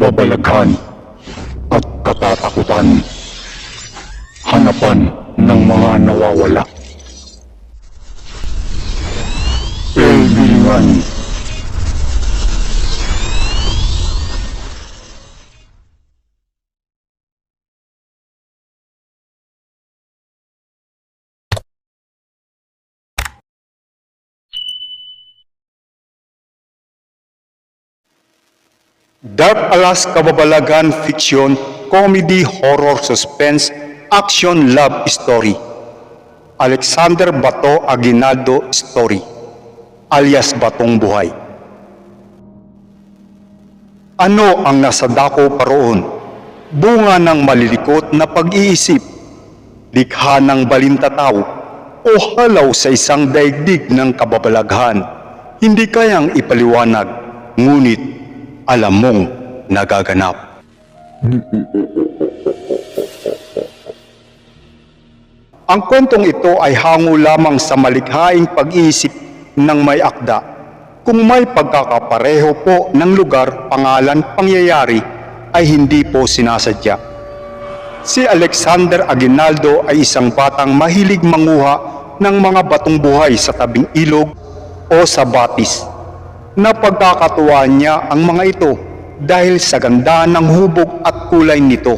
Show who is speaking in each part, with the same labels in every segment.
Speaker 1: kababalaghan at katatakutan. Hanapan ng mga nawawala. Kaibigan.
Speaker 2: Dark Alas Kababalagan Fiction, Comedy, Horror, Suspense, Action, Love Story. Alexander Bato Aguinaldo Story, alias Batong Buhay. Ano ang nasa dako paroon? Bunga ng malilikot na pag-iisip, likha ng balintataw, o halaw sa isang daigdig ng kababalaghan, hindi kayang ipaliwanag, ngunit alam mong nagaganap. Ang kwentong ito ay hango lamang sa malikhaing pag-iisip ng may akda. Kung may pagkakapareho po ng lugar, pangalan, pangyayari, ay hindi po sinasadya. Si Alexander Aguinaldo ay isang batang mahilig manguha ng mga batong buhay sa tabing ilog o sa batis. Napagkakatuwa niya ang mga ito dahil sa ganda ng hubog at kulay nito.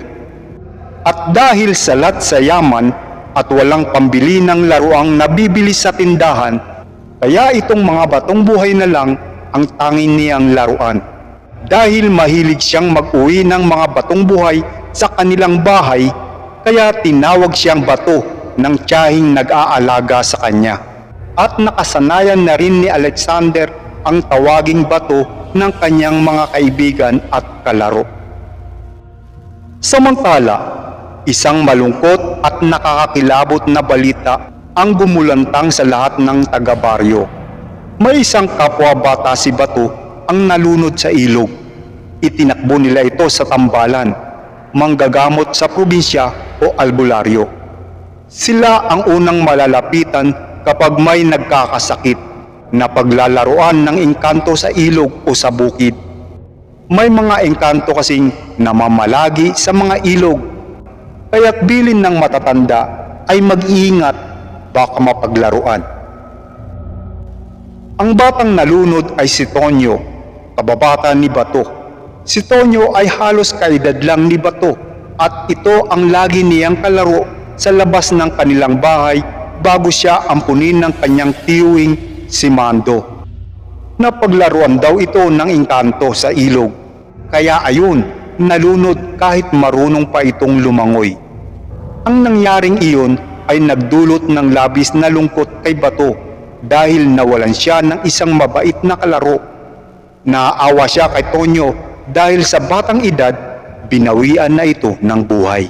Speaker 2: At dahil salat sa yaman at walang pambili ng laruang nabibili sa tindahan, kaya itong mga batong buhay na lang ang tanging niyang laruan. Dahil mahilig siyang mag-uwi ng mga batong buhay sa kanilang bahay, kaya tinawag siyang bato ng tiyahing nag-aalaga sa kanya. At nakasanayan na rin ni Alexander ang tawaging bato ng kanyang mga kaibigan at kalaro. Samantala, isang malungkot at nakakakilabot na balita ang gumulantang sa lahat ng taga-baryo. May isang kapwa bata si Bato ang nalunod sa ilog. Itinakbo nila ito sa tambalan, manggagamot sa probinsya o albularyo. Sila ang unang malalapitan kapag may nagkakasakit na paglalaruan ng engkanto sa ilog o sa bukid. May mga engkanto kasing namamalagi sa mga ilog, kaya't bilin ng matatanda ay mag-iingat baka mapaglaruan. Ang batang nalunod ay si Tonyo, kababata ni Bato. Si Tonyo ay halos kaedad lang ni Bato at ito ang lagi niyang kalaro sa labas ng kanilang bahay bago siya ampunin ng kanyang tiyuing si Mando. Napaglaruan daw ito ng engkanto sa ilog. Kaya ayun, nalunod kahit marunong pa itong lumangoy. Ang nangyaring iyon ay nagdulot ng labis na lungkot kay Bato dahil nawalan siya ng isang mabait na kalaro. Naaawa siya kay Tonyo dahil sa batang edad, binawian na ito ng buhay.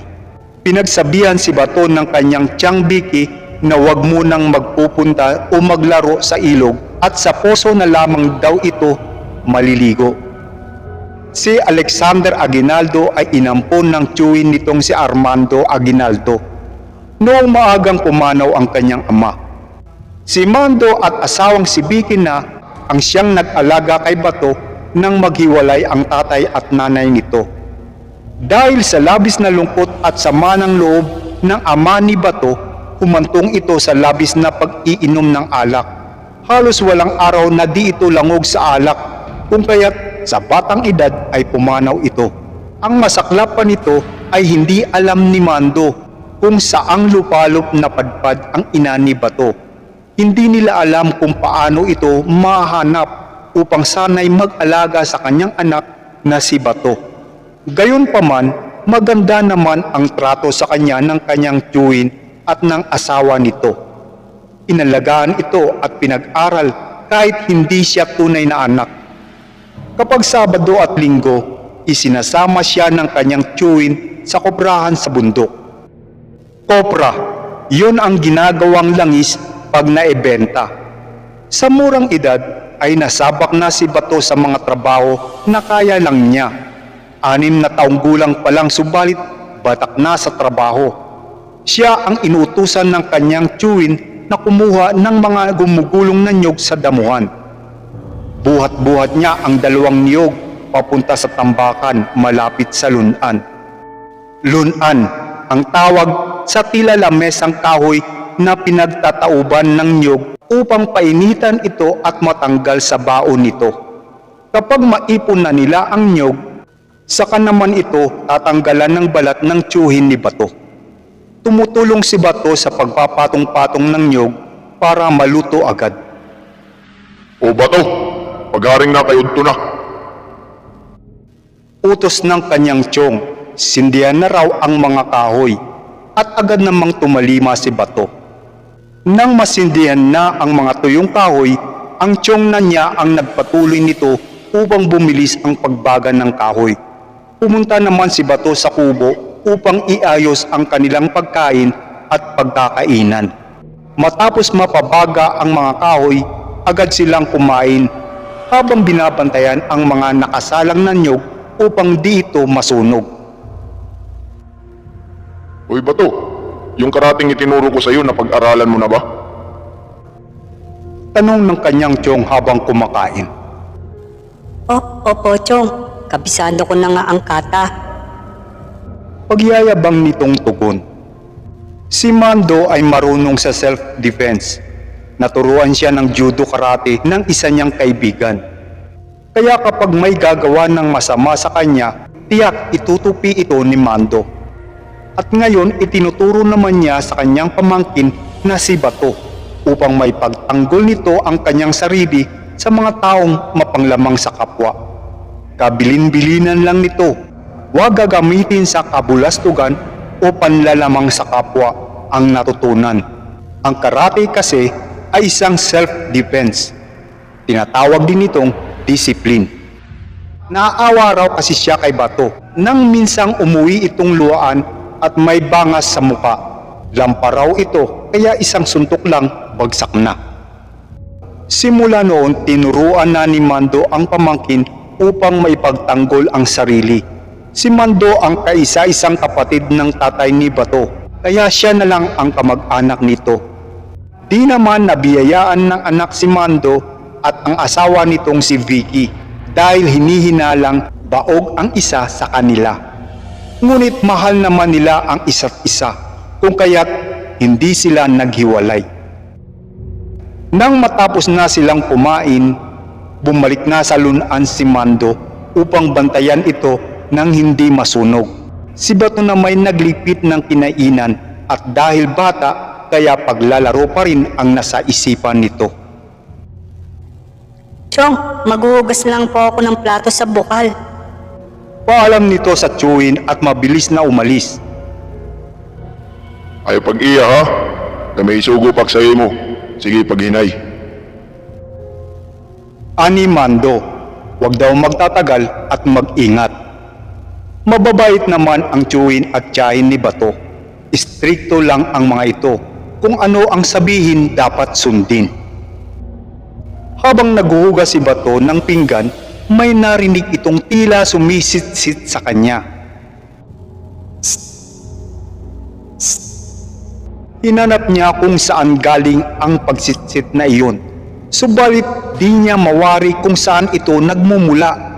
Speaker 2: Pinagsabihan si Bato ng kanyang tiyang Biki na huwag munang magpupunta o maglaro sa ilog at sa poso na lamang daw ito maliligo. Si Alexander Aguinaldo ay inampon ng tiyuin nitong si Armando Aguinaldo. Noong maagang pumanaw ang kanyang ama. Si Mando at asawang si Vicky na ang siyang nag-alaga kay Bato nang maghiwalay ang tatay at nanay nito. Dahil sa labis na lungkot at sama ng loob ng ama ni Bato, humantong ito sa labis na pag-iinom ng alak. Halos walang araw na di ito langog sa alak, kung kaya't sa batang edad ay pumanaw ito. Ang masaklap pa nito ay hindi alam ni Mando kung saang lupalop na padpad ang ina ni Bato. Hindi nila alam kung paano ito mahanap upang sanay mag-alaga sa kanyang anak na si Bato. Gayunpaman, maganda naman ang trato sa kanya ng kanyang tiyuin at ng asawa nito. Inalagaan ito at pinag-aral kahit hindi siya tunay na anak. Kapag Sabado at Linggo, isinasama siya ng kanyang tiyuin sa kobrahan sa bundok. Kopra, yun ang ginagawang langis pag naibenta. Sa murang edad ay nasabak na si Bato sa mga trabaho na kaya lang niya. Anim na taong gulang pa lang subalit batak na sa trabaho. Siya ang inuutusan ng kanyang tiyuin na kumuha ng mga gumugulong na nyog sa damuhan. Buhat-buhat niya ang dalawang niyog papunta sa tambakan malapit sa lunan. Lunan ang tawag sa tila lamesang kahoy na pinagtatauban ng nyog upang painitan ito at matanggal sa baon nito. Kapag maipon na nila ang nyog, saka naman ito tatanggalan ng balat ng tiyuhin ni Bato. Tumutulong si Bato sa pagpapatong-patong ng nyog para maluto agad.
Speaker 1: O bato, pagharing na kayo na.
Speaker 2: Utos ng kanyang tiyong, sindihan na raw ang mga kahoy at agad namang tumalima si Bato. Nang masindihan na ang mga tuyong kahoy, ang tiyong na niya ang nagpatuloy nito upang bumilis ang pagbaga ng kahoy. Pumunta naman si Bato sa kubo upang iayos ang kanilang pagkain at pagkakainan. Matapos mapabaga ang mga kahoy, agad silang kumain habang binabantayan ang mga nakasalang na nyog upang di ito masunog.
Speaker 1: Uy bato, yung karating itinuro ko sa iyo na pag-aralan mo na ba?
Speaker 2: Tanong ng kanyang tiyong habang kumakain.
Speaker 3: Oh, opo, Chong. Kabisado ko na nga ang kata.
Speaker 2: Pagyayabang nitong tugon. Si Mando ay marunong sa self-defense. Naturuan siya ng judo karate ng isa niyang kaibigan. Kaya kapag may gagawa ng masama sa kanya, tiyak itutupi ito ni Mando. At ngayon itinuturo naman niya sa kanyang pamangkin na si Bato upang may pagtanggol nito ang kanyang sarili sa mga taong mapanglamang sa kapwa. Kabilin-bilinan lang nito. Huwag gagamitin sa kabulastugan o panlalamang sa kapwa ang natutunan. Ang karate kasi ay isang self-defense. Tinatawag din itong discipline. Naaawa raw kasi siya kay Bato nang minsang umuwi itong luwaan at may bangas sa muka. Lampa raw ito kaya isang suntok lang bagsak na. Simula noon tinuruan na ni Mando ang pamangkin upang maipagtanggol ang sarili. Si Mando ang kaisa-isang kapatid ng tatay ni Bato kaya siya na lang ang kamag-anak nito. Di naman nabiyayaan ng anak si Mando at ang asawa nitong si Vicky dahil hinihinalang baog ang isa sa kanila. Ngunit mahal naman nila ang isa't isa kung kaya't hindi sila naghiwalay. Nang matapos na silang kumain, bumalik na sa lunan si Mando upang bantayan ito nang hindi masunog. Si Bato na may naglipit ng kinainan at dahil bata kaya paglalaro pa rin ang nasa isipan nito.
Speaker 3: Chong, maghuhugas lang po ako ng plato sa bukal.
Speaker 2: Paalam nito sa tiyuhin at mabilis na umalis.
Speaker 1: Ay pag-iya ha, na may isugo pak sa iyo mo. Sige paghinay.
Speaker 2: Ani Mando, huwag daw magtatagal at mag-ingat. Mababait naman ang tiyuhin at tiyahin ni Bato. Istrikto lang ang mga ito kung ano ang sabihin dapat sundin. Habang naghuhugas si Bato ng pinggan, may narinig itong tila sumisit-sit sa kanya. Hinanap niya kung saan galing ang pagsitsit na iyon. Subalit di niya mawari kung saan ito nagmumula.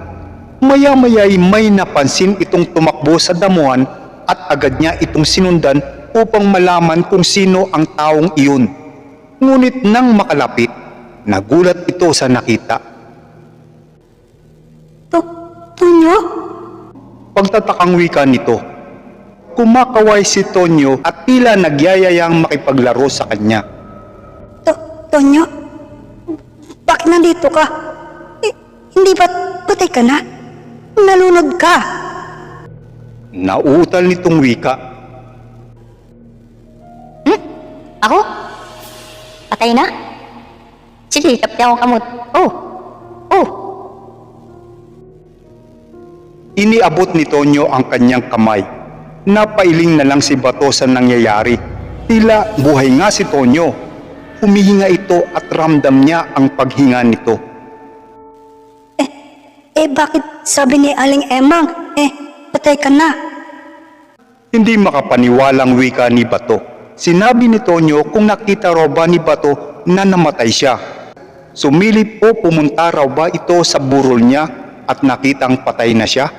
Speaker 2: Maya-maya'y may napansin itong tumakbo sa damuhan at agad niya itong sinundan upang malaman kung sino ang taong iyon. Ngunit nang makalapit, nagulat ito sa nakita.
Speaker 3: To, Tonyo?
Speaker 2: Pagtatakang wika nito, kumakaway si Tonyo at tila nagyayayang makipaglaro sa kanya.
Speaker 3: To, Tonyo? Bakit nandito ka? Hindi ba patay ka na? Ka.
Speaker 2: Nauutal nitong wika
Speaker 4: Ako? Patay na? Sige, kapti ako kamot. Oh! Oh!
Speaker 2: Iniabot ni Tonyo ang kanyang kamay. Napailing na lang si Bato sa nangyayari. Tila buhay nga si Tonyo. Humihinga ito at ramdam niya ang paghinga nito.
Speaker 3: Eh, bakit sabi ni Aling Emang, eh, patay ka na?
Speaker 2: Hindi makapaniwalang wika ni Bato. Sinabi ni Tonyo kung nakita raw ba ni Bato na namatay siya. Sumilip o pumunta raw ba ito sa burol niya at nakitang patay na siya?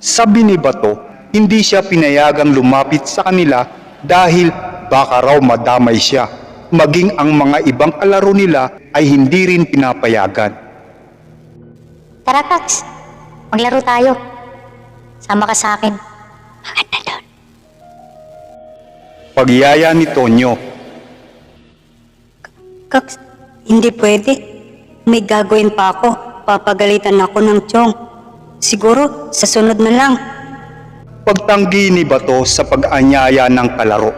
Speaker 2: Sabi ni Bato, hindi siya pinayagang lumapit sa kanila dahil baka raw madamay siya. Maging ang mga ibang kalaro nila ay hindi rin pinapayagan.
Speaker 4: Tara, Pax. Maglaro tayo. Sama ka sa akin. Maganda doon.
Speaker 2: Pagyaya ni Tonyo,
Speaker 3: Kaks, hindi pwede. May gagawin pa ako. Papagalitan ako ng tiyong. Siguro, sa sunod na lang.
Speaker 2: pagtanggi ni Bato sa pag-anyaya ng kalaro.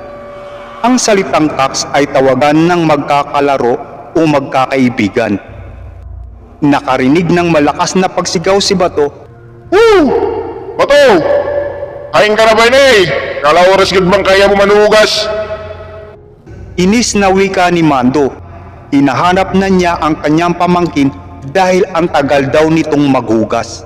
Speaker 2: Ang salitang tax ay tawagan ng magkakalaro o magkakaibigan. Nakarinig ng malakas na pagsigaw si Bato,
Speaker 1: Woo! Bato! Kain ka na ba ni? Kala oras gud bang kaya mo manugas?
Speaker 2: inis na wika ni Mando. Hinahanap na niya ang kanyang pamangkin dahil ang tagal daw nitong maghugas.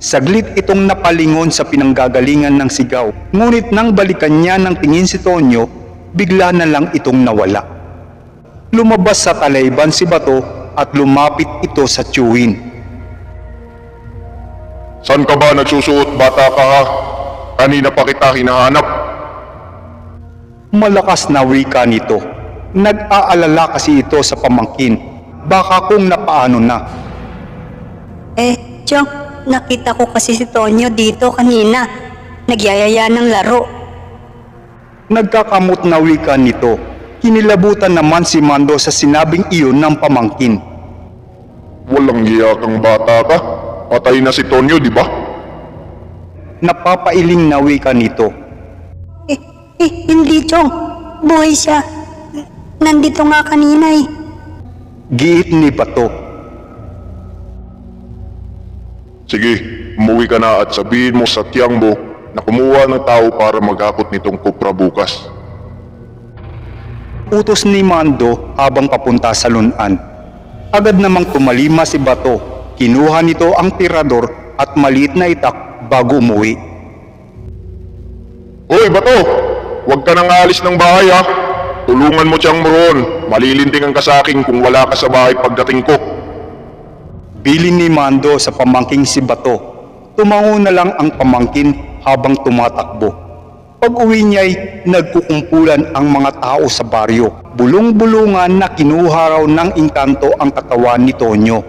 Speaker 2: Saglit itong napalingon sa pinanggagalingan ng sigaw. Ngunit nang balikan niya ng tingin si Tonyo, bigla na lang itong nawala. Lumabas sa talayban si Bato at lumapit ito sa tiyuhin.
Speaker 1: San ka ba nagsusuot bata ka ha? Kanina pa kita hinahanap.
Speaker 2: Malakas na wika nito. Nag-aalala kasi ito sa pamangkin. Baka kung napaano na.
Speaker 3: Eh, tiyong, nakita ko kasi si Tonyo dito kanina. Nagyayaya ng laro.
Speaker 2: Nagkakamot na wika nito. Kinilabutan naman si Mando sa sinabing iyon ng pamangkin.
Speaker 1: Walang giya kang bata ka. Patay na si Tonyo, di ba?
Speaker 2: Napapailing na wika nito.
Speaker 3: Eh, eh, hindi, Chong. Buhay siya. Nandito nga kanina eh.
Speaker 2: Giit ni Bato.
Speaker 1: Sige, umuwi ka na at sabihin mo sa tiyang mo na kumuha ng tao para maghakot nitong kupra bukas.
Speaker 2: Utos ni Mando habang papunta sa lunan. Agad namang tumalima si Bato. Kinuha nito ang tirador at maliit na itak bago umuwi.
Speaker 1: Hoy, Bato! Huwag ka nang aalis ng bahay ha. Tulungan mo siyang moron. Malilintingan ka sa akin kung wala ka sa bahay pagdating ko.
Speaker 2: Bilin ni Mando sa pamangking si Bato. Tumango na lang ang pamangkin habang tumatakbo. Pag uwi niya'y nagkukumpulan ang mga tao sa baryo. Bulong-bulungan na kinuha raw ng engkanto ang katawan ni Tonyo.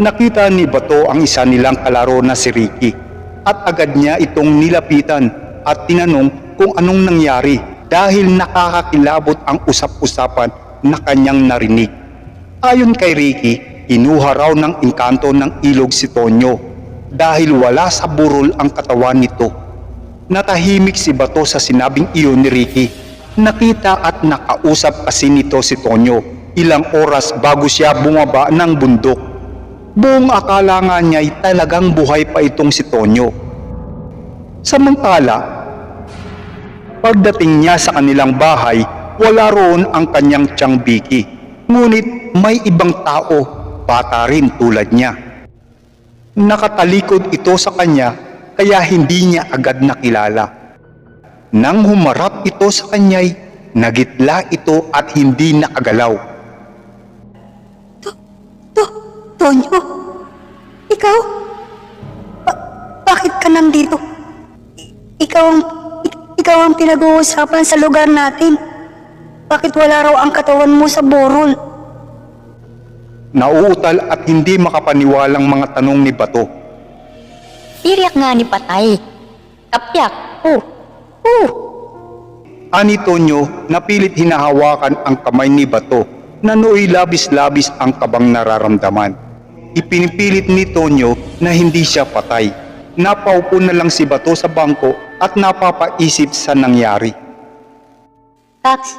Speaker 2: Nakita ni Bato ang isa nilang kalaro na si Ricky at agad niya itong nilapitan at tinanong kung anong nangyari dahil nakakakilabot ang usap-usapan na kanyang narinig. Ayon kay Ricky, inuha raw ng engkanto ng ilog si Tonyo dahil wala sa burol ang katawan nito. Natahimik si Bato sa sinabing iyon ni Ricky. Nakita at nakausap kasi nito si Tonyo ilang oras bago siya bumaba ng bundok. Buong akala nga niya'y talagang buhay pa itong si Tonyo. Samantala, pagdating niya sa kanilang bahay, wala roon ang kanyang tiyang Vicky. Ngunit may ibang tao, bata rin tulad niya. Nakatalikod ito sa kanya kaya hindi niya agad nakilala. Nang humarap ito sa kanya'y nagitla ito at hindi nakagalaw.
Speaker 3: To, Tonyo? Ikaw? Ba- bakit ka nandito? I- ikaw ang, ik- ikaw ang pinag-uusapan sa lugar natin. Bakit wala raw ang katawan mo sa borol?
Speaker 2: Nauutal at hindi makapaniwalang mga tanong ni Bato.
Speaker 4: Tiriyak nga ni Patay. Kapyak. Oh. Oh.
Speaker 2: Ani Tonyo napilit hinahawakan ang kamay ni Bato na nooy labis-labis ang kabang nararamdaman. Ipinipilit ni Tonyo na hindi siya patay. Napaupo na lang si Bato sa bangko at napapaisip sa nangyari.
Speaker 4: Pax,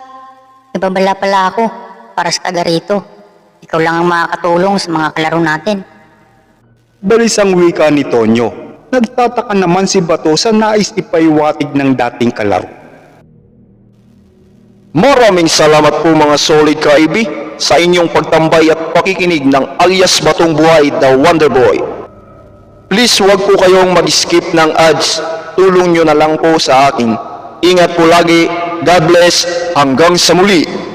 Speaker 4: nababala pala ako para sa taga rito. Ikaw lang ang makakatulong sa mga kalaro natin.
Speaker 2: Balisang wika ni Tonyo. Nagtataka naman si Bato sa nais ipaiwatig ng dating kalaro.
Speaker 5: Maraming salamat po mga solid kaibi sa inyong pagtambay at pakikinig ng alias Batong Buhay The Wonder Boy. Please huwag po kayong mag-skip ng ads. Tulong nyo na lang po sa akin. Ingat po lagi. God bless. Hanggang sa muli.